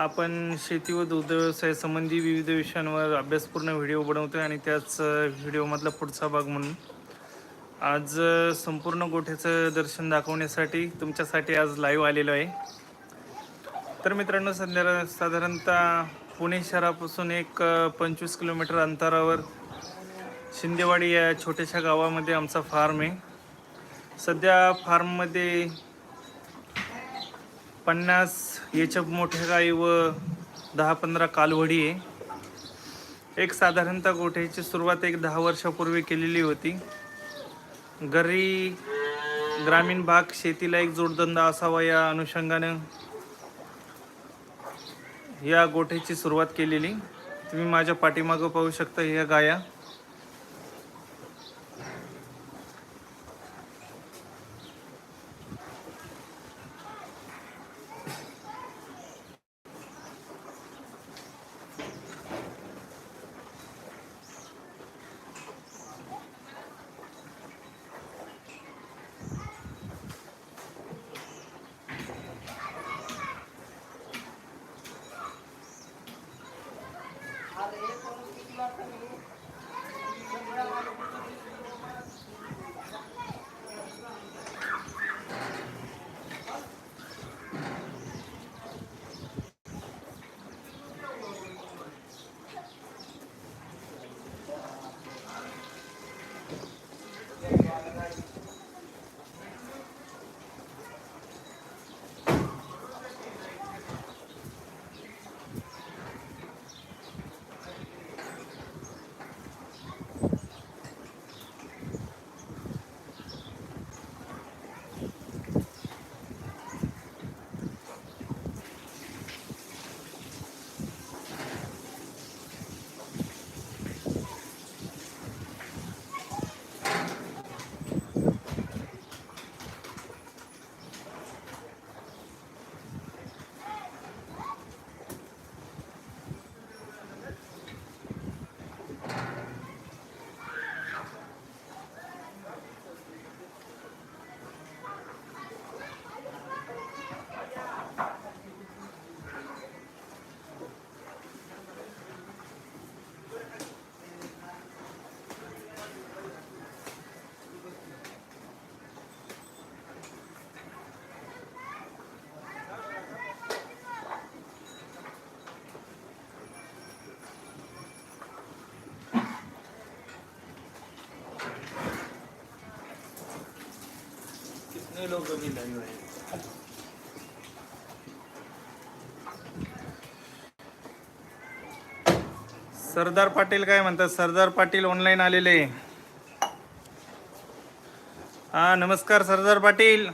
आपण शेती व दुग्ध व्यवसायासंबंधी विविध विषयांवर अभ्यासपूर्ण व्हिडिओ बनवतो आणि त्याच व्हिडिओमधला पुढचा भाग म्हणून. आज संपूर्ण गोठ्याचं दर्शन दाखवण्यासाठी तुमच्यासाठी आज लाईव्ह आलेलो आहे. तर मित्रांनो सध्या साधारणतः पुणे शहरापासून एक पंचवीस किलोमीटर अंतरावर शिंदेवाडी या छोट्याशा गावामध्ये आमचा फार्म आहे. सध्या फार्ममध्ये पन्नास याच्या मोठ्या गाई व दहा पंधरा कालवडी आहे. एक साधारणतः गोठ्याची सुरुवात एक दहा वर्षापूर्वी केलेली होती. घरी ग्रामीण भाग शेतीला एक जोडधंदा असावा या अनुषंगानं या गोठ्याची सुरुवात केलेली. तुम्ही माझ्या पाठीमागं पाहू शकता ह्या गाया. सरदार पाटील काय म्हणतात? सरदार पाटील ऑनलाईन आलेले. हा नमस्कार सरदार पाटील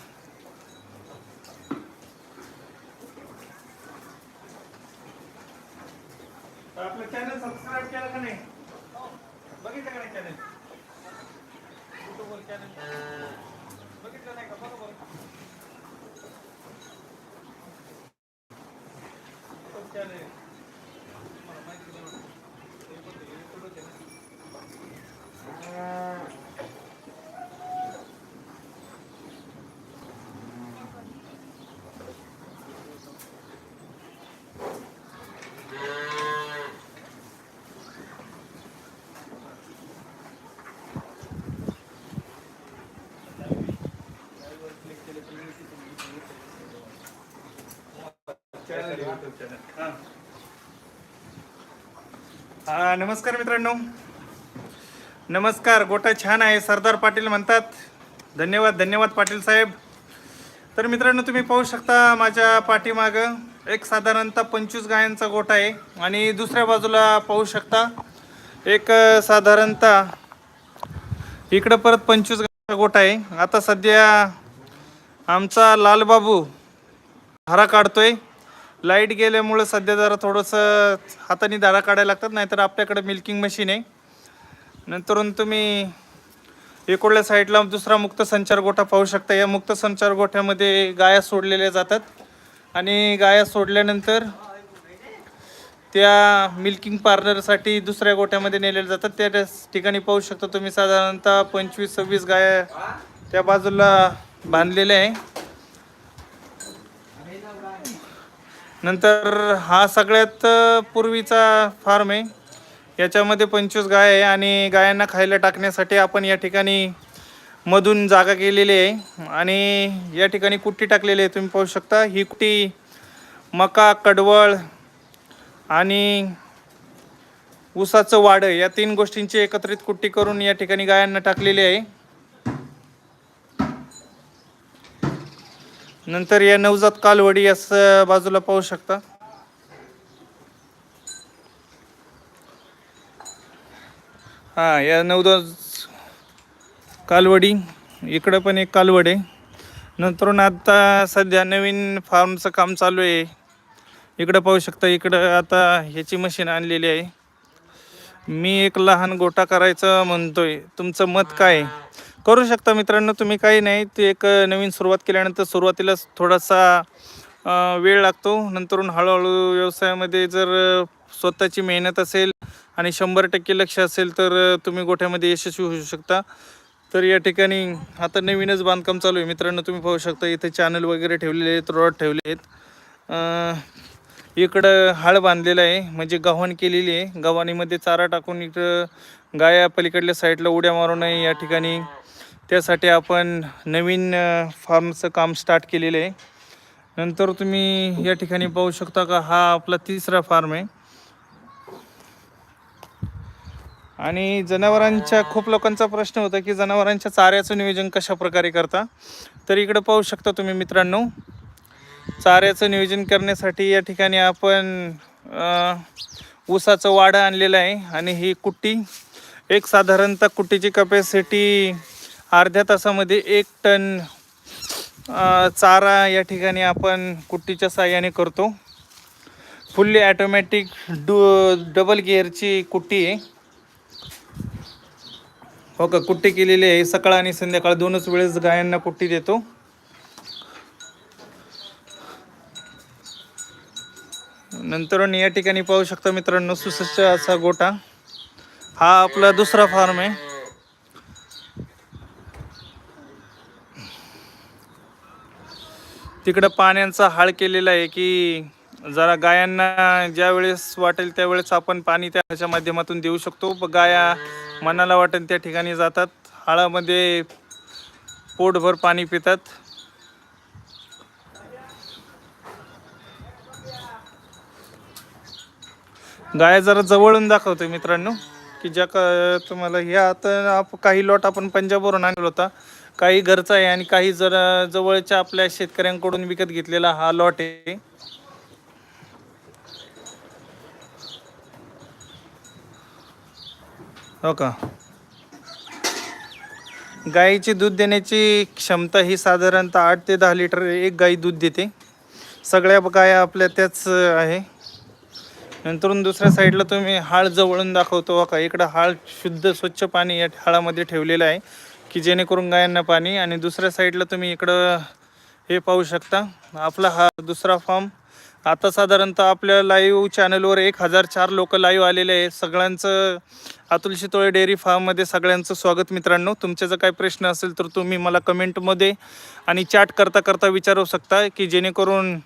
आपलं चॅनल सबस्क्राईब केलं का नाही बघितलं का नाही चॅनल युट्यूबवर चॅनल बघितलं नाही का बरोबर चॅनल तुम्हाला माहिती नाही वाटत. ते पण ते YouTubeच आहे ना. लाईव्हवर क्लिक केलं की मी तिथून चॅनल YouTube चॅनल हा नमस्कार मित्रांनो. नमस्कार गोटा छान आहे सरदार पाटील म्हणतात. धन्यवाद धन्यवाद पाटील साहेब. तर मित्रांनो तुम्ही पाहू शकता माझ्या पाठीमागं एक साधारणतः पंचवीस गायांचा गोठा आहे आणि दुसऱ्या बाजूला पाहू शकता एक साधारणतः इकडं परत पंचवीस गायांचा गोठा आहे. आता सध्या आमचा लालबाबू हरा काढतोय. लाइट गेल्यामुळं सध्या जरा थोडंसं हाताने दारा काढायला लागतात नाहीतर आपल्याकडे मिल्किंग मशीन आहे. नंतरून तुम्ही इकडल्या साईडला दुसरा मुक्त संचार गोठा पाहू शकता. या मुक्त संचार गोठ्यामध्ये गाया सोडलेल्या जातात आणि गाया सोडल्यानंतर त्या मिल्किंग पार्लरसाठी दुसऱ्या गोठ्यामध्ये नेलेल्या जातात. त्या ठिकाणी पाहू शकता तुम्ही साधारणतः पंचवीस सव्वीस गाया त्या बाजूला बांधलेल्या आहे. नंतर हा सगळ्यात पूर्वीचा फार्म आहे. याच्यामध्ये पंचवीस गाय आहे आणि गायांना खायला टाकण्यासाठी आपण या ठिकाणी मधून जागा केलेली आहे. आणि या ठिकाणी कुट्टी टाकलेली आहे. तुम्ही पाहू शकता ही कुट्टी मका कडवळ आणि ऊसाचं वाडं या तीन गोष्टींची एकत्रित कुट्टी करून या ठिकाणी गायांना टाकलेली आहे. नंतर या नवजात कालवडी याच बाजूला पाहू शकता. हा या नवजात कालवडी इकडं पण एक कालवड आहे. नंतरून आता सध्या नवीन फार्मचं काम चालू आहे. इकडं पाहू शकता इकडं आता ह्याची मशीन आणलेली आहे. मी एक लहान गोटा करायचं म्हणतोय. तुमचं मत काय? आहे? करू शकता मित्रांनो तुम्ही काही नाही. ते एक नवीन सुरुवात केल्यानंतर सुरुवातीला थोडासा वेळ लागतो. नंतरून हळूहळू व्यवसायामध्ये जर स्वतःची मेहनत असेल आणि शंभर टक्के लक्ष असेल तर तुम्ही गोठ्यामध्ये यशस्वी होऊ शकता. तर या ठिकाणी आता नवीनच बांधकाम चालू आहे. मित्रांनो तुम्ही पाहू शकता इथे चॅनल वगैरे ठेवलेले आहेत रॉड ठेवले आहेत. इकडं हाळ बांधलेलं आहे म्हणजे गव्हाण केलेली आहे. गव्हाणीमध्ये चारा टाकून इकडं गाया पलीकडल्या साईडला उड्या मारू नये या ठिकाणी त्यासाठी आपण नवीन फार्मचं काम स्टार्ट केलेलं आहे. नंतर तुम्ही या ठिकाणी पाहू शकता का हा आपला तिसरा फार्म आहे. आणि जनावरांच्या खूप लोकांचा प्रश्न होता की जनावरांच्या चाऱ्याचं नियोजन कशा प्रकारे करता? तर इकडं पाहू शकता तुम्ही मित्रांनो. चाऱ्याचं नियोजन करण्यासाठी या ठिकाणी आपण ऊसाचं वाडं आणलेलं आहे आणि ही कुट्टी. एक साधारणतः कुट्टीची कपॅसिटी अर्ध्या तासामध्ये एक टन चारा या ठिकाणी आपण कुट्टीच्या साह्याने करतो. फुल्ली ॲटोमॅटिक डू डबल गिअरची कुट्टी आहे. हो का? कुट्टी केलेली आहे. सकाळ आणि संध्याकाळ दोनच वेळेस गायांना कुट्टी देतो. नंतर या ठिकाणी पाहू शकता मित्रांनो सुसज्ज असा गोटा हा आपला दुसरा फार्म आहे. तिकडं पाण्याचा हाळ केलेला आहे की जरा गायांना ज्या वेळेस वाटेल त्यावेळेस आपण पाणी त्याच्या माध्यमातून देऊ शकतो. गाया मनाला वाटेल त्या ठिकाणी जातात. हाळामध्ये पोटभर पाणी पितात. गाय जरा जवळून दाखवतो मित्रांनो की ज्या का तुम्हाला ह्या आता आप काही लॉट आपण पंजाबवरून आणला होता. काही घरचा आहे आणि काही जरा जवळच्या आपल्या शेतकऱ्यांकडून विकत घेतलेला हा लॉट आहे. हो का? गाईची दूध देण्याची क्षमता ही साधारणतः आठ ते दहा लिटर एक गाई दूध देते. सगळ्या गाया आपल्या त्याच आहे. नंतरून दुसऱ्या साईडला तुम्ही हाळ जवळून दाखवतो. हो का? इकडं हाळ शुद्ध स्वच्छ पाणी या हाळामध्ये ठेवलेलं आहे. की जेणेकरून गायांना पाणी आणि दुसऱ्या साईडला तुम्ही इकडं हे पाहू शकता. आपला हा दुसरा फॉर्म आता साधारणतः आपल्या लाईव्ह चॅनलवर एक हजार चार लोक लाईव्ह आलेले आहे सगळ्यांचं अतुल शितोळे डेअरी फार्ममध्ये सगळ्यांचं स्वागत मित्रांनो. तुमचे जर काही प्रश्न असेल तर तुम्ही मला कमेंटमध्ये आणि चॅट करता करता विचारू शकता की जेणेकरून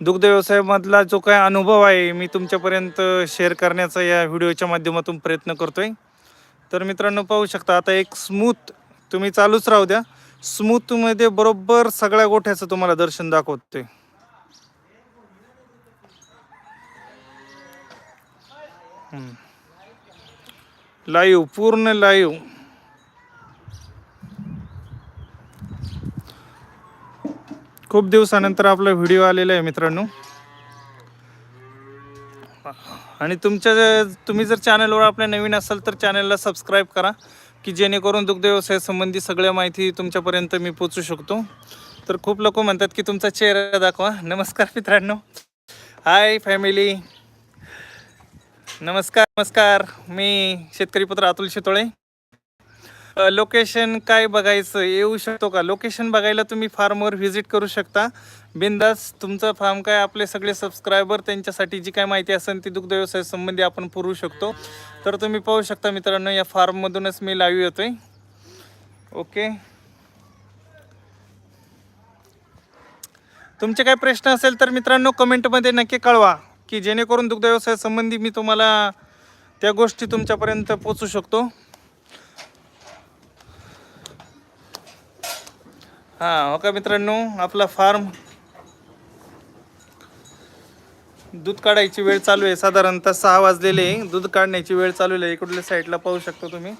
दुग्ध व्यवसायामधला जो काय अनुभव आहे मी तुमच्यापर्यंत शेअर करण्याचा या व्हिडिओच्या माध्यमातून प्रयत्न करतोय. तर मित्रांनो पाहू शकता आता एक स्मूथ तुम्ही चालूच राहू द्या. स्मूथमध्ये बरोबर सगळ्या गोठ्याचं तुम्हाला दर्शन दाखवते. लाईव्ह पूर्ण लाईव्ह खूप दिवसानंतर आपला व्हिडिओ आलेला आहे मित्रांनो. आणि तुमच्या तुम्ही जर चॅनलवर आपल्या नवीन असाल तर चॅनलला सबस्क्राईब करा. की जेणेकरून दुग्धव्यवसायासंबंधी सगळ्या माहिती तुमच्यापर्यंत मी पोचू शकतो. तर खूप लोक म्हणतात की तुमचा चेहरा दाखवा. नमस्कार मित्रांनो. हाय फॅमिली नमस्कार नमस्कार. मी शेतकरी पुत्र अतुल शितोळे. लोकेशन काय बघायचं? येऊ शकतो का? लोकेशन बघायला तुम्ही फार्मवर व्हिजिट करू शकता. बिंदास तुमचं फार्म काय आपले सगळे सबस्क्रायबर त्यांच्यासाठी जी काय माहिती असेल ती दुग्ध व्यवसाय संबंधी आपण पुरवू शकतो. तर तुम्ही पाहू शकता मित्रांनो या फार्ममधूनच मी लाईव्ह येतोय. ओके तुमचे काय प्रश्न असेल तर मित्रांनो कमेंटमध्ये नक्की कळवा की जेणेकरून दुग्ध व्यवसायासंबंधी मी तुम्हाला त्या गोष्टी तुमच्यापर्यंत पोचू शकतो. हां हो ओके मित्रांनो आपला फार्म दूध काढायची वेळ चालू आहे. साधारणतः सहा वाजलेले आहे. दूध काढण्याची वेळ चालू आहे. इकडल्या साईडला पाहू शकता तुम्ही.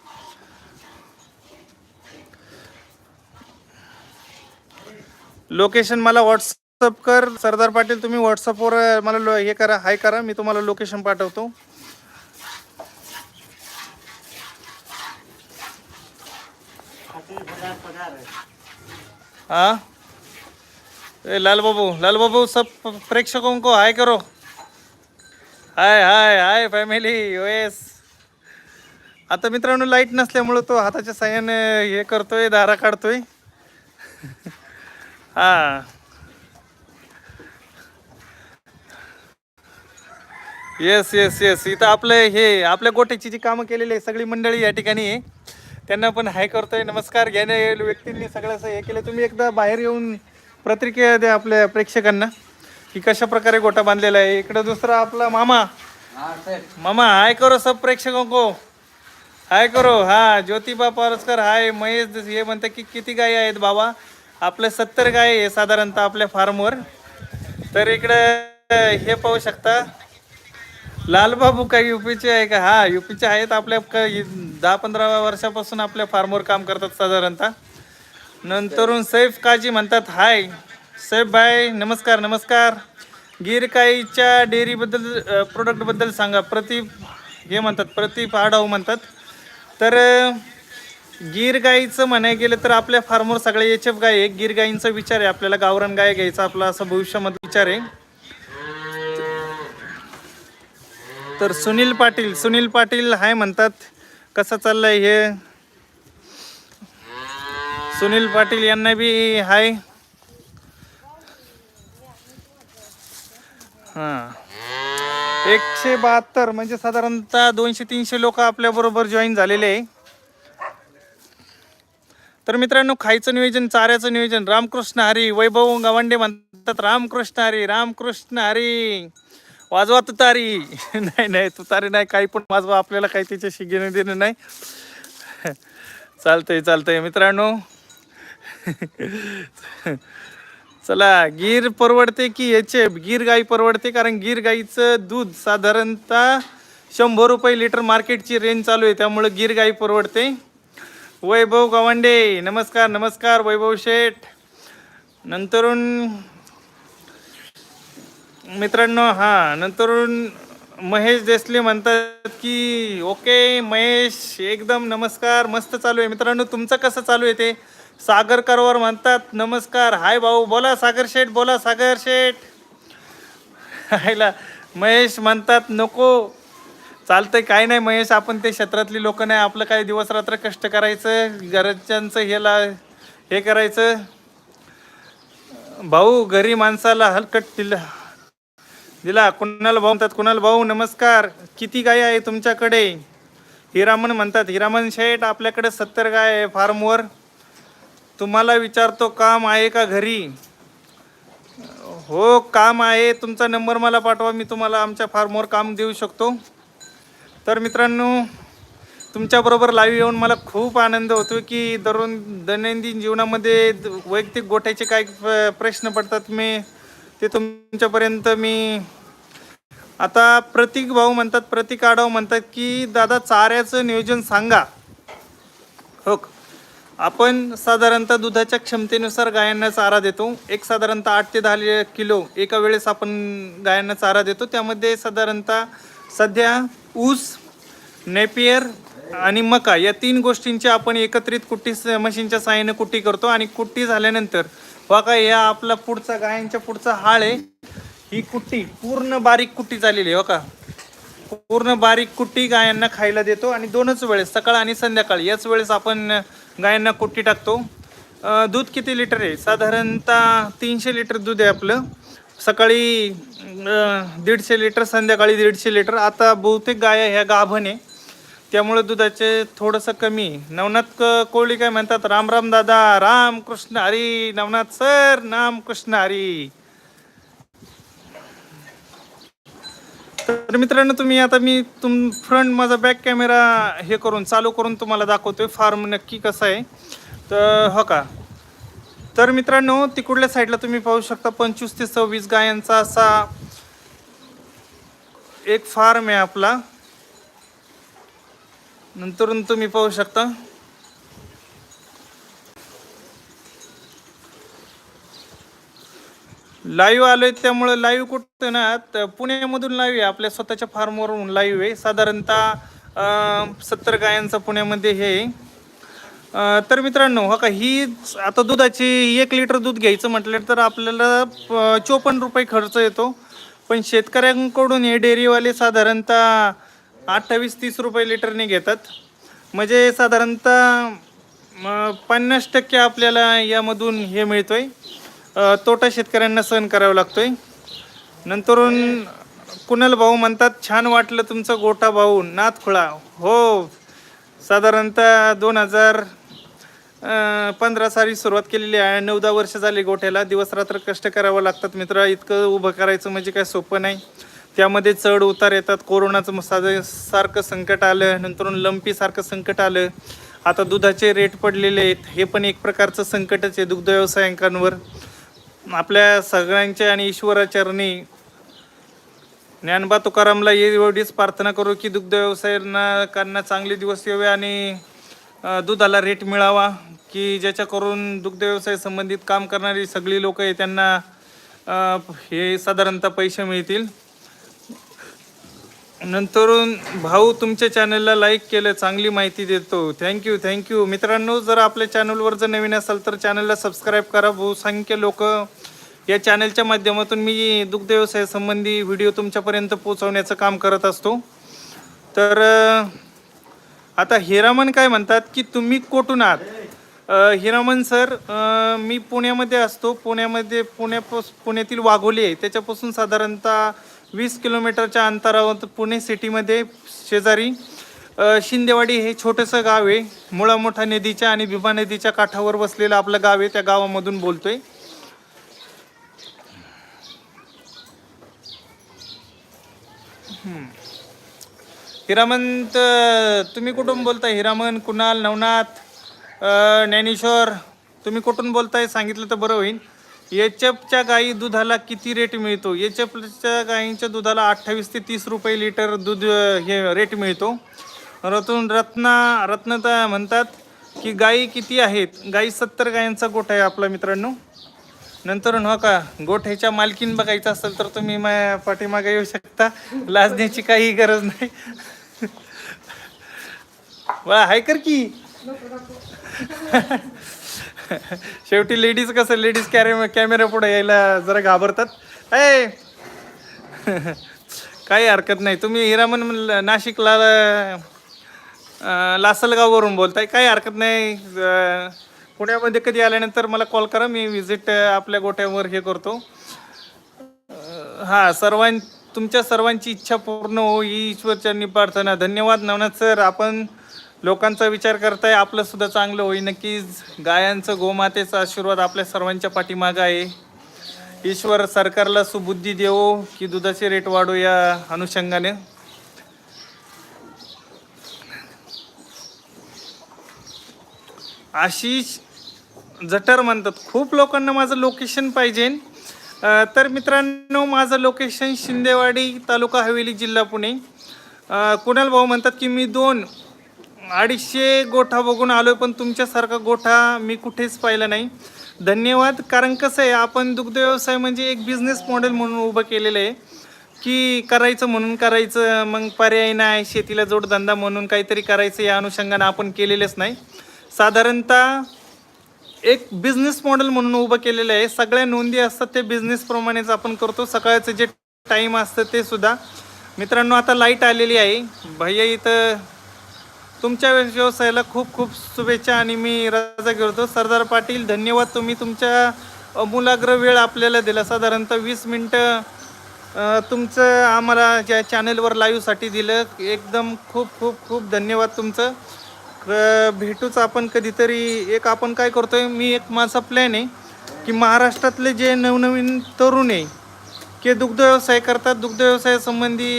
लोकेशन मला व्हॉट्सअप कर. सरदार पाटील तुम्ही व्हॉट्सअपवर मला लो- हे करा हाय करा. मी तुम्हाला लोकेशन पाठवतो. हाँ? ए लाल बाबू लाल बाबू सब प्रेक्षकों को हाय करो. हाय हाय हाय फॅमिली ओएस आता मित्रांनो लाइट नसल्यामुळं तो हाताच्या साह्याने हे करतोय दारा काढतोय. हा. येस येस येस इथं आपलं हे आपल्या गोट्याची जी कामं केलेली आहे सगळी मंडळी या ठिकाणी आहे. त्यांना पण हाय करतोय नमस्कार. घेण्या व्यक्तींनी सगळं असं हे केलं. तुम्ही एकदा बाहेर येऊन प्रतिक्रिया द्या आपल्या प्रेक्षकांना. की कशा प्रकारे गोटा बांधलेला आहे? इकडं दुसरा आपला मामा. मामा हाय करो सब प्रेक्षकों हाय करो. हा ज्योतिबा पारसकर हाय महेश हे म्हणतात की किती गायी आहेत बाबा? आपले सत्तर गाय आहे साधारणतः आपल्या फार्मवर. तर इकडं हे पाहू शकता. लालबाबू काही युपीचे आहे का? हा युपीचे आहेत. आपल्या क- दहा पंधरा वर्षापासून आपल्या फार्मवर काम करतात साधारणतः. नंतरून सैफ काजी म्हणतात हाय. साहेब भाई नमस्कार नमस्कार. गिरकाईच्या डेअरीबद्दल प्रोडक्टबद्दल सांगा. प्रतीप हे म्हणतात प्रतीप आडाऊ म्हणतात. तर गीरगाईचं गीर म्हणाय गेलं तर आपल्या फार्मवर सगळे एच एफ गाय आहे गिर विचार आहे. आपल्याला गावरान गाय घ्यायचा आपला असा भविष्यामध्ये विचार आहे. तर सुनील पाटील सुनील पाटील हाय म्हणतात. कसं चाललंय हे? सुनील पाटील यांना बी हाय. हां. एकशे बहात्तर म्हणजे साधारणतः दोनशे तीनशे लोक आपल्या बरोबर जॉईन झालेले आहे. तर मित्रांनो खायचं नियोजन चाऱ्याचं नियोजन रामकृष्ण हरी वैभव गवांडे म्हणतात रामकृष्ण हरी रामकृष्ण हरी. वाजवा तुतारी. नाही नाही तुतारी नाही काही पण वाजवा आपल्याला काही त्याच्याशी घेणं देणं नाही. चालतंय चालतंय मित्रांनो. चला गीर परवडते की याचे? गीर गाई परवडते कारण गीर गाईचं दूध साधारणतः शंभर रुपये लिटर मार्केटची रेंज चालू आहे त्यामुळं गीर गाई परवडते. वैभव गवांडे नमस्कार नमस्कार वैभव शेठ. नंतरून मित्रांनो हां नंतरून महेश देसले म्हणतात की ओके महेश एकदम नमस्कार मस्त चालू आहे. मित्रांनो तुमचं कसं चालू आहे ते? सागर करवर म्हणतात नमस्कार हाय भाऊ बोला सागर शेठ बोला सागर शेठ. हायला महेश म्हणतात नको चालतंय काय नाही महेश आपण ते क्षेत्रातली लोक नाही आपलं काय दिवस रात्र कष्ट करायचं घरच्यांचं हेला हे करायचं. भाऊ घरी माणसाला हलकट दिला दिला कुणाला भाऊ म्हणतात कुणाला भाऊ नमस्कार किती गाय आहे तुमच्याकडे? हिरामन म्हणतात हिरामन शेठ आपल्याकडे सत्तर गाय आहे फार्मवर. तुम्हाला विचारतो काम आहे का घरी? हो काम आहे. तुमचा नंबर मला पाठवा. मी तुम्हाला आमच्या फार्मवर काम देऊ शकतो. तर मित्रांनो तुमच्याबरोबर लाईव्ह येऊन मला खूप आनंद होतो की दररोज दैनंदिन जीवनामध्ये वैयक्तिक गोठ्याचे काय प्रश्न पडतात मी ते तुमच्यापर्यंत मी आता प्रतीक भाऊ म्हणतात प्रतीक आढाव म्हणतात की दादा चाऱ्याचं नियोजन सांगा. हो आपण साधारणतः दुधाच्या क्षमतेनुसार गायांना चारा देतो. एक साधारणतः आठ ते दहा लि- किलो एका वेळेस आपण गायांना चारा देतो. त्यामध्ये साधारणतः सध्या ऊस नेपियर आणि मका या तीन गोष्टींची आपण एकत्रित कुट्टी मशीनच्या सहाय्याने कुट्टी करतो. आणि कुट्टी झाल्यानंतर बघा या आपला पुढचा गायांच्या पुढचा हाळ आहे. ही कुट्टी पूर्ण बारीक कुट्टी झालेली आहे बघा. पूर्ण बारीक कुट्टी गायांना खायला देतो. आणि दोनच वेळेस सकाळ आणि संध्याकाळ याच वेळेस आपण गायांना कुट्टी टाकतो. दूध किती लिटर आहे? साधारणतः तीनशे लिटर दूध आहे आपलं. सकाळी दीडशे लिटर संध्याकाळी दीडशे लिटर. आता बहुतेक गाया ह्या गाभण आहे. त्यामुळे दुधाचे थोडंसं कमी नवनाथ क- कोळी काय म्हणतात? राम राम दादा राम कृष्ण हरी. नवनाथ सर नाम कृष्ण हरी. तर मित्रांनो तुम्ही आता मी तुम फ्रंट माझा बॅक कॅमेरा हे करून चालू करून तुम्हाला दाखवतोय. फार्म नक्की कसा आहे. तर हो का? तर मित्रांनो तिकडल्या साईडला तुम्ही पाहू शकता पंचवीस ते सव्वीस गायांचा असा एक फार्म आहे आपला. नंतर तुम्ही पाहू शकता. लाईव्ह आलोय त्यामुळे लाईव्ह कुठं ना पुण्यामधून लाईव्ह आहे. आपल्या स्वतःच्या फार्मवरून लाईव्ह आहे. साधारणतः सत्तर गायांचं पुण्यामध्ये हे आहे. तर मित्रांनो हो का ही आता दुधाची एक लिटर दूध घ्यायचं म्हटलं तर आपल्याला चोपन्न रुपये खर्च येतो. पण शेतकऱ्यांकडून हे डेअरीवाले साधारणतः अठ्ठावीस तीस रुपये लिटरने घेतात. म्हणजे साधारणतः पन्नास टक्के आपल्याला यामधून हे मिळतोय. आहे तोटा शेतकऱ्यांना सहन करावा लागतोय. नंतरून कुणाल भाऊ म्हणतात छान वाटलं तुमचं गोटा भाऊ नाथखुळा हो साधारणतः दोन हजार पंधरा साली सुरुवात केलेली आहे. नऊ दहा वर्ष झाली गोठ्याला. दिवस रात्र कष्ट करावं लागतात मित्र. इतकं उभं करायचं म्हणजे काय सोपं नाही. त्यामध्ये चढ उतार येतात. कोरोनाचं साधं सारखं संकट आलं. नंतर लंपीसारखं संकट आलं. आता दुधाचे रेट पडलेले आहेत. हे पण एक प्रकारचं संकटच आहे दुग्ध व्यवसायांकांवर. आपल्या सगळ्यांच्या आणि ईश्वराचरणी ज्ञानबा तुकारामला एवढीच प्रार्थना करू की दुग्ध व्यवसायांना चांगले दिवस यावे आणि दुधाला रेट मिळावा की ज्याच्याकरून दुग्ध व्यवसाय संबंधित काम करणारी सगळी लोक आहे त्यांना हे साधारणतः पैसे मिळतील. नंतरून भाऊ तुमच्या चॅनलला लाईक केलं चांगली माहिती देतो. थँक्यू थँक्यू मित्रांनो जर आपल्या चॅनलवर जर नवीन असाल तर चॅनलला सबस्क्राईब करा. बहुसंख्य लोक या चॅनलच्या माध्यमातून मी दुग्ध व्यवसायासंबंधी व्हिडिओ तुमच्यापर्यंत पोहोचवण्याचं काम करत असतो. तर आता हिरामन काय म्हणतात की तुम्ही कोठून आहात? हिरामन सर मी पुण्यामध्ये असतो. पुण्यामध्ये पुण्यापास पुण्यातील वाघोली आहे. त्याच्यापासून साधारणतः वीस किलोमीटरच्या अंतरावर पुणे सिटीमध्ये शेजारी शिंदेवाडी हे छोटंसं गाव आहे. मुळामोठा नदीच्या आणि भीमा नदीच्या काठावर वसलेलं आपलं गाव आहे. त्या गावामधून बोलतो आहे हिरामंत तुम्ही कुठून बोलताय? हिरामन कुणाल नवनाथ ज्ञानेश्वर तुम्ही कुठून बोलताय? सांगितलं तर बरं होईल. एच एफच्या गाई दुधाला किती रेट मिळतो? एच एफच्या गाईंच्या दुधाला अठ्ठावीस ते तीस रुपये लिटर दूध हे रेट मिळतो. रतून रत्ना रत्नता म्हणतात की गाई किती आहेत? गाई सत्तर गायांचा गोठा आहे आपला मित्रांनो. नंतर हो का गोठ्याच्या मालकीन बघायचं असेल तर तुम्ही माझ्या पाठीमागे येऊ शकता. लाजण्याची काही गरज नाही. वा हाय कर की. शेवटी लेडीज कसं लेडीज कॅरे कॅमेरा पुढे यायला जरा घाबरतात. ऐ काही हरकत नाही. तुम्ही हिरामन नाशिकला लासलगाववरून बोलताय. काही हरकत नाही. पुण्यामध्ये कधी आल्यानंतर मला कॉल करा. मी व्हिजिट आपल्या गोठ्यावर हे करतो. हां हा सर्वां तुमच्या सर्वांची इच्छा पूर्ण हो. ही ईश्वरचरणी प्रार्थना. धन्यवाद नवनाथ सर आपण लोकांचा विचार करताय. आपलं सुद्धा चांगलं होई नक्कीच गायांचं गोमातेचा आशीर्वाद आपल्या सर्वांच्या पाठीमागं आहे. ईश्वर सरकारला सुबुद्धी देवो की दुधाचे रेट वाढो या अनुषंगाने. आशिष जटर म्हणतात. खूप लोकांना माझं लोकेशन पाहिजे. तर मित्रांनो माझं लोकेशन शिंदेवाडी तालुका हवेली जिल्हा पुणे. कुणाल भाऊ म्हणतात की मी दोन अडीचशे गोठा बघून आलो आहे पण तुमच्यासारखा गोठा मी कुठेच पाहिला नाही. धन्यवाद. कारण कसं आहे आपण दुग्ध व्यवसाय म्हणजे एक बिझनेस मॉडेल म्हणून उभं केलेलं आहे. की करायचं म्हणून करायचं मग पर्याय नाही शेतीला जोडधंदा म्हणून काहीतरी करायचं या अनुषंगानं आपण केलेलंच नाही. साधारणतः एक बिझनेस मॉडेल म्हणून उभं केलेलं आहे. सगळ्या नोंदी असतात ते बिझनेसप्रमाणेच आपण करतो. सकाळचं जे टाईम असतं ते सुद्धा. मित्रांनो आता लाइट आलेली आहे. भैया इथं तुमच्या व्यवसायाला खूप खूप शुभेच्छा आणि मी रजा घेतो. सरदार पाटील धन्यवाद तुम्ही तुमच्या अमूलाग्र वेळ आपल्याला दिला. साधारणतः वीस मिनटं तुमचं आम्हाला ज्या चॅनलवर लाईव्हसाठी दिलं. एकदम खूप खूप खूप धन्यवाद तुमचं. भेटूच आपण कधीतरी एक आपण काय करतोय मी एक माझा प्लॅन आहे की महाराष्ट्रातले जे नवनवीन तरुण आहे की दुग्ध व्यवसाय करतात दुग्ध व्यवसायासंबंधी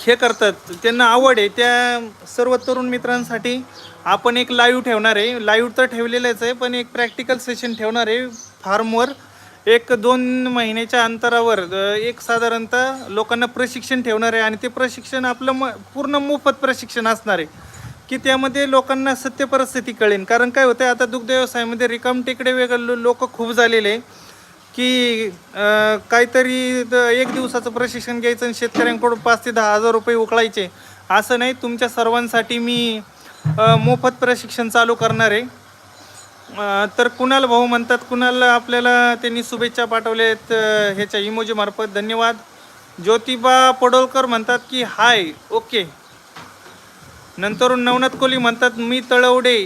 हे करतात त्यांना आवड आहे त्या सर्व तरुण मित्रांसाठी आपण एक लाईव्ह ठेवणार आहे. लाईव्ह तर ठेवलेलंच आहे पण एक प्रॅक्टिकल सेशन ठेवणार आहे फार्मवर एक दोन महिन्याच्या अंतरावर एक साधारणतः लोकांना प्रशिक्षण ठेवणार आहे आणि ते प्रशिक्षण आपलं म पूर्ण मोफत प्रशिक्षण असणार आहे. की त्यामध्ये लोकांना सत्य परिस्थिती कळेल कारण काय होतं आता दुग्ध व्यवसायामध्ये रिकाम टेकडे वेगळे लोक खूप झालेले की काहीतरी एक दिवसाचं प्रशिक्षण घ्यायचं आणि शेतकऱ्यांकडून पाच ते दहा हजार रुपये उकळायचे. असं नाही तुमच्या सर्वांसाठी मी मोफत प्रशिक्षण चालू करणार आहे. तर कुणाल भाऊ म्हणतात कुणाल आपल्याला त्यांनी शुभेच्छा पाठवल्यात ह्याच्या इमोजी मार्फत धन्यवाद. ज्योतिबा पडोलकर म्हणतात की हाय ओके. नंतर नवनाथ कोहली म्हणतात मी तळवडे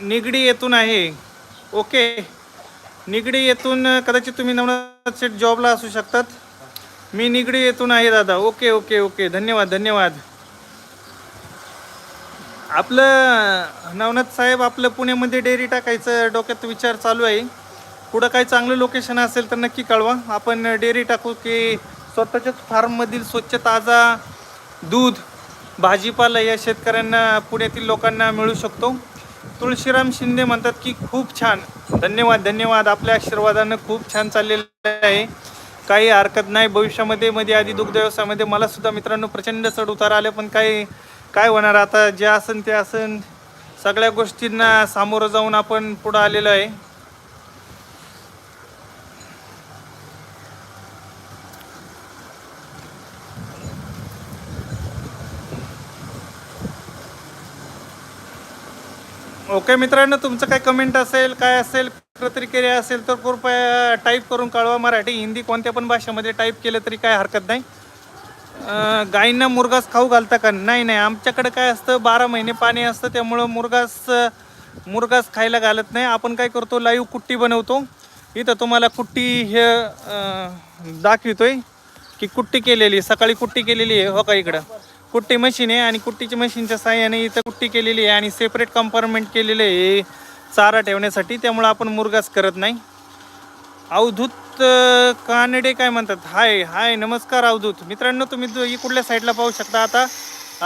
निगडी येथून आहे. ओके. निगडी येथून कदाचित तुम्ही नवनाथ सेट जॉबला असू शकतात. मी निगडी येथून आहे दादा. Okay okay okay. धन्यवाद धन्यवाद. आपलं नवनाथ साहेब आपलं पुण्यामध्ये डेअरी टाकायचं डोक्यात विचार चालू आहे. पुढं काही चांगलं लोकेशन असेल तर नक्की कळवा. आपण डेअरी टाकू की स्वतःच्याच फार्ममधील स्वच्छ ताजा दूध भाजीपाला या शेतकऱ्यांना पुण्यातील लोकांना मिळू शकतो. तुळशीराम शिंदे म्हणतात की खूप छान. धन्यवाद धन्यवाद. आपल्या आशीर्वादानं खूप छान चाललेलं आहे. काही हरकत नाही. भविष्यामध्ये मध्ये आधी दुग्ध व्यवसायामध्ये मला सुद्धा मित्रांनो प्रचंड चढ उतार आले पण काही काय होणार आता? जे असन ते असन. सगळ्या गोष्टींना सामोरं जाऊन आपण पुढं आलेलो आहे. ओके मित्रांनो तुमचं काय कमेंट असेल काय असेल प्रतिक्रिया असेल तर कृपया टाईप करून कळवा मराठी. हिंदी कोणत्या पण भाषेमध्ये टाईप केलं तरी काय हरकत नाही. गायींना मुरगास खाऊ घालता का? नाही नाही. आमच्याकडे काय असतं बारा महिने पाणी असतं त्यामुळं मुरगास मुरगास खायला घालत नाही. आपण काय करतो लाईव्ह कुट्टी बनवतो. इथं तुम्हाला कुट्टी हे दाखवितोय की कुट्टी केलेली सकाळी कुट्टी केलेली आहे हो का इकडं? कुट्टी मशीन आहे आणि कुट्टीच्या मशीनच्या साह्याने इथं कुट्टी केलेली आहे आणि सेपरेट कंपार्टमेंट केलेलं आहे चारा ठेवण्यासाठी. त्यामुळं आपण मुरगास करत नाही. अवधूत कानडे काय म्हणतात? हाय हाय नमस्कार अवधूत. मित्रांनो तुम्ही दु इकडल्या साईडला पाहू शकता आता.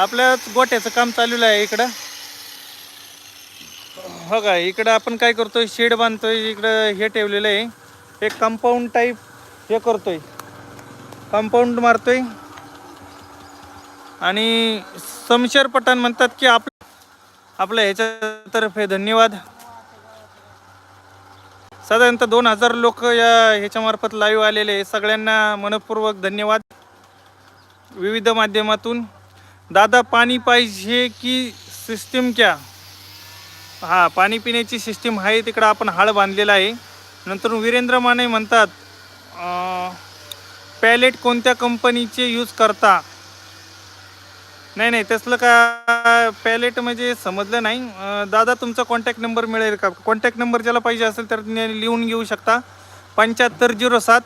आपल्याच गोट्याचं काम चालू आहे इकडं. हो का इकडं आपण काय करतोय? शेड बांधतोय इकडं हे ठेवलेलं आहे. एक कंपाऊंड टाईप हे करतोय. कंपाऊंड मारतोय. आणि समशेर पठाण म्हणतात की आप आपल्या ह्याच्यातर्फे धन्यवाद. साधारणतः दोन हजार लोक या ह्याच्यामार्फत लाईव्ह आलेले सगळ्यांना मनपूर्वक धन्यवाद. विविध माध्यमातून दादा पाणी पाहिजे की सिस्टीम क्या? हां पाणी पिण्याची सिस्टीम आहे तिकडं आपण हाळ बांधलेला आहे. नंतर वीरेंद्र माने म्हणतात पॅलेट कोणत्या कंपनीचे यूज करता? नाही नाही तसलं का पॅलेट म्हणजे समजलं नाही. अं, दादा तुमचा कॉन्टॅक्ट नंबर मिळेल का? कॉन्टॅक्ट नंबर ज्याला पाहिजे असेल तर ने- लिहून घेऊ शकता. पंच्याहत्तर झिरो सात.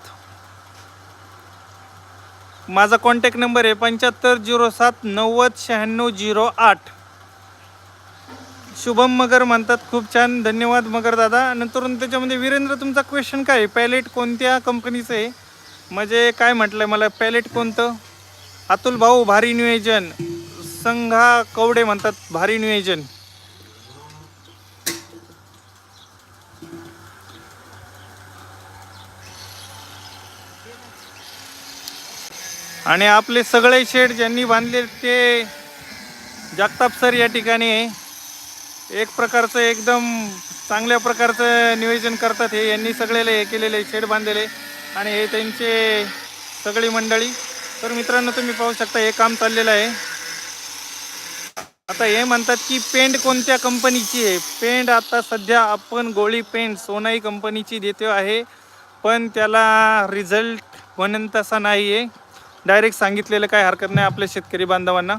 माझा कॉन्टॅक्ट नंबर आहे पंच्याहत्तर झिरो सात नव्वद शहाण्णव झिरो आठ. शुभम मगर म्हणतात खूप छान धन्यवाद मगर दादा. नंतर त्याच्यामध्ये वीरेंद्र तुमचा क्वेश्चन काय आहे? पॅलेट कोणत्या कंपनीचं आहे? म्हणजे काय म्हटलं मला? पॅलेट कोणतं? अतुल भाऊ भारी नियोजन. संघा कवडे म्हणतात भारी नियोजन. आणि आपले सगळे शेड ज्यांनी बांधले ते जगताप सर या ठिकाणी आहे एक प्रकारचं एकदम चांगल्या प्रकारचं नियोजन करतात. हे यांनी सगळेले हे केलेले शेड बांधलेले आणि हे त्यांचे सगळी मंडळी. तर मित्रांनो तुम्ही पाहू शकता हे काम चाललेलं आहे. आता हे म्हणतात की पेंट कोणत्या कंपनीची आहे? पेंट आता सध्या आपण गोळी पेंट सोनाई कंपनीची देतो आहे पण त्याला रिझल्ट म्हणेन तसा नाही आहे डायरेक्ट सांगितलेलं काय हरकत नाही आपल्या शेतकरी बांधवांना.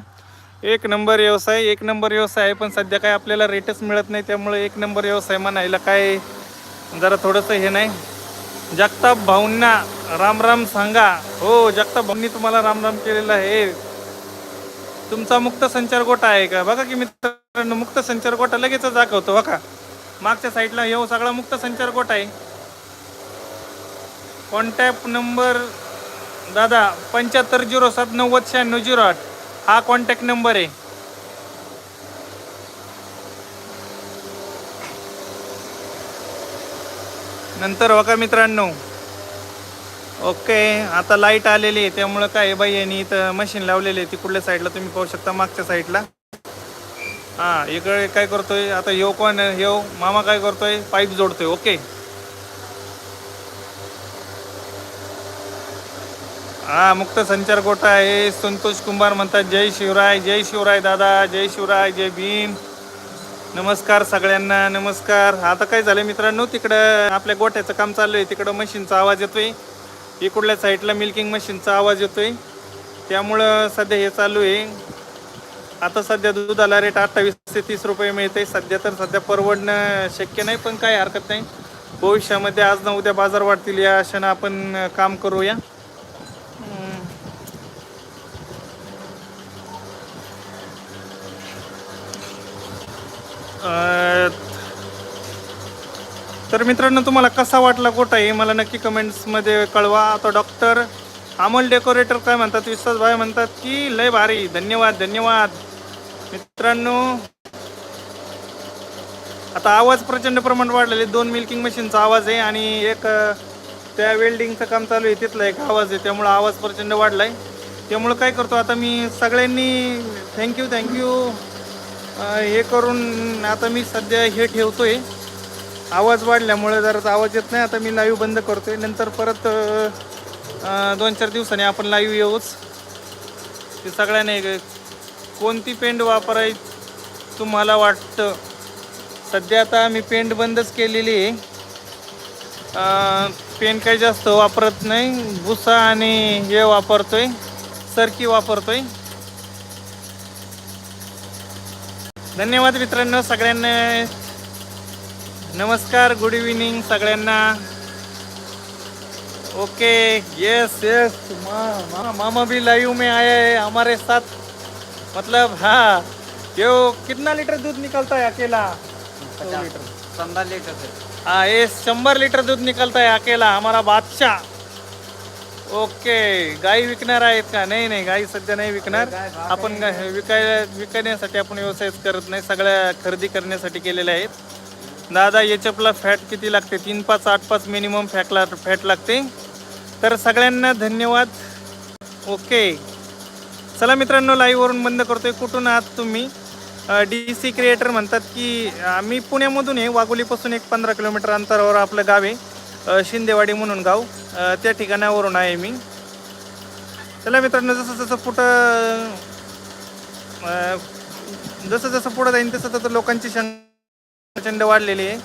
एक नंबर व्यवसाय एक नंबर व्यवसाय आहे पण सध्या काय आपल्याला रेटच मिळत नाही त्यामुळे एक नंबर व्यवसाय म्हणायला काय जरा थोडंसं हे नाही. जगताप भाऊंना राम राम सांगा. हो जगताप भाऊंनी तुम्हाला राम राम केलेला आहे. तुमचा मुक्त संचार गोटा आहे का? बघा की मित्रांनो मुक्त संचार गोटा लगेच दाखवतो बघा. मागच्या साईडला येऊ सगळा मुक्त संचार गोटा आहे. कॉन्टॅक्ट नंबर दादा पंच्याहत्तर झिरो सात नव्वद शहाण्णव झिरो आठ. हा कॉन्टॅक्ट नंबर आहे. नंतर बघा मित्रांनो. ओके आता लाइट आलेली आहे त्यामुळं काय आहे बाई यांनी इथं मशीन लावलेली आहे ती कुठल्या साईडला तुम्ही पाहू शकता मागच्या साईडला हां इकडे काय करतोय आता येऊ कोण येऊ मामा काय करतोय? पाईप जोडतोय ओके. हा मुक्त संचार गोटा आहे? संतोष कुंभार म्हणतात जय शिवराय जय शिवराय दादा जय शिवराय जय भीम. नमस्कार सगळ्यांना नमस्कार. आता काय झालं मित्रांनो तिकडं आपल्या गोठ्याचं काम चालू आहे तिकडं मशीनचा आवाज येतोय. इकडल्या साईडला मिल्किंग मशीनचा आवाज येतो आहे त्यामुळं सध्या हे चालू आहे. आता सध्या दुधाला रेट अठ्ठावीस ते तीस रुपये मिळते सध्या तर सध्या परवडणं शक्य नाही पण काही हरकत नाही. भविष्यामध्ये आज ना उद्या बाजार वाढतील या आशेनं आपण काम करूया. हम्म. तर मित्रांनो तुम्हाला कसा वाटला गोटा हे मला नक्की कमेंट्समध्ये कळवा. आता डॉक्टर अमोल डेकोरेटर काय म्हणतात? विश्वास भाई म्हणतात की लय भारी. धन्यवाद धन्यवाद. मित्रांनो आता आवाज प्रचंड प्रमाणात वाढलेले. दोन मिल्किंग मशीनचा आवाज आहे आणि एक त्या वेल्डिंगचं काम चालू आहे. तिथला एक आवाज आहे. त्यामुळं आवाज प्रचंड वाढला आहे त्यामुळं काय करतो? आता मी सगळ्यांनी थँक्यू थँक्यू हे करून आता मी सध्या हे ठेवतो आहे आवाज वाढल्यामुळे जरा आवाज येत नाही. आता मी लाईव्ह बंद करतोय. नंतर परत दोन चार दिवसांनी आपण लाईव्ह येऊच. ते सगळ्यांनी कोणती पेंट वापराय तुम्हाला वाटतं? सध्या आता मी पेंट बंदच केलेली आहे. पेंट काही जास्त वापरत नाही. भुसा आणि हे वापरतोय. सरकी वापरतोय. धन्यवाद मित्रांनो. सगळ्यांना नमस्कार गुड इव्हिनिंग सगळ्यांना. ओके यस यस मा, मामा भी लाइव में आया है हमारे साथ. मतलब हाँ यो कितना लीटर दूध निकलता है अकेला? सौ लीटर पंद्रह लीटर से. हाँ ये शंबर लीटर दूध निकलता है अकेला हमारा बादशाह. ओके गाई विकणार आहेत का? नाही नाही गाई सध्या नाही विकणार. आपण विकाय विकण्यासाठी आपण व्यवसायच करत नाही सगळ्या खरेदी करण्यासाठी केलेल्या आहेत. दादा याच्यापला फॅट किती लागते? तीन पाच आठ पाच मिनिमम फॅटला फॅट लागते. तर सगळ्यांना धन्यवाद. ओके चला मित्रांनो लाईव्हवरून बंद करतोय. कुठून आहात तुम्ही? डी सी क्रिएटर म्हणतात की आम्ही मी पुण्यामधून आहे. वाघोलीपासून एक पंधरा किलोमीटर अंतरावर आपलं गाव आहे. शिंदेवाडी म्हणून गाव. त्या ठिकाणावरून आहे मी. चला मित्रांनो जसं जसं पुढं जसं जसं पुढं जाईन तसं तसं लोकांची शंका प्रचंड वाढलेली आहे.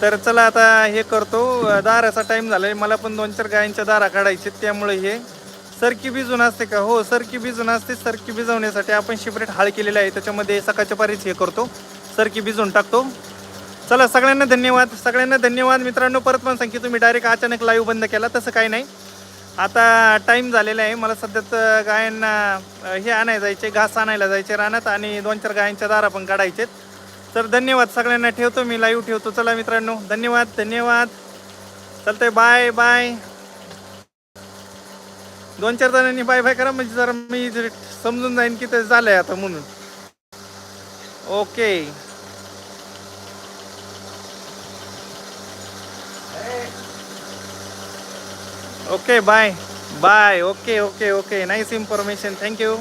तर चला आता हे करतो. दाराचा टाईम झाला आहे मला पण दोन चार गायांच्या दारा काढायचे त्यामुळे हे सरकी भिजून असते का? हो सरकी भिजून असते. सरकी भिजवण्यासाठी आपण शिपरेट हाळ केलेला आहे. त्याच्यामध्ये सकाळच्या पारीच हे करतो. सरकी भिजून टाकतो. चला सगळ्यांना धन्यवाद. सगळ्यांना धन्यवाद. मित्रांनो परत पण सांगते तुम्ही डायरेक्ट अचानक लाईव्ह बंद केला. तसं काही नाही. आता टाईम झालेला आहे. मला सध्यात गायांना हे आणायला जायचे घास आणायला जायचे रानात आणि दोन चार गायांच्या दारा पण काढायचेत. तर धन्यवाद सगळ्यांना ठेवतो मी लाईव्ह ठेवतो. चला मित्रांनो धन्यवाद धन्यवाद. चालतंय बाय बाय दोन चार जणांनी बाय बाय करा म्हणजे जरा मी समजून जाईन की ते झालंय आता म्हणून. Okay okay bye bye okay okay okay nice information thank you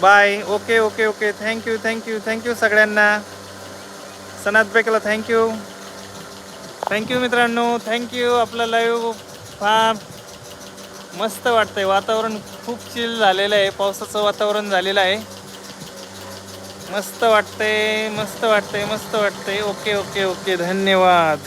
bye. Okay okay okay. Thank you thank you thank you सगळ्यांना. सनात बेकला थँक्यू थँक्यू मित्रांनो. थँक्यू आपलं लाईव्ह फार मस्त वाटतंय. वातावरण खूप चिल झालेलं आहे. पावसाचं वातावरण झालेलं आहे. मस्त वाटतंय मस्त वाटतंय मस्त वाटतंय. Okay okay okay. धन्यवाद.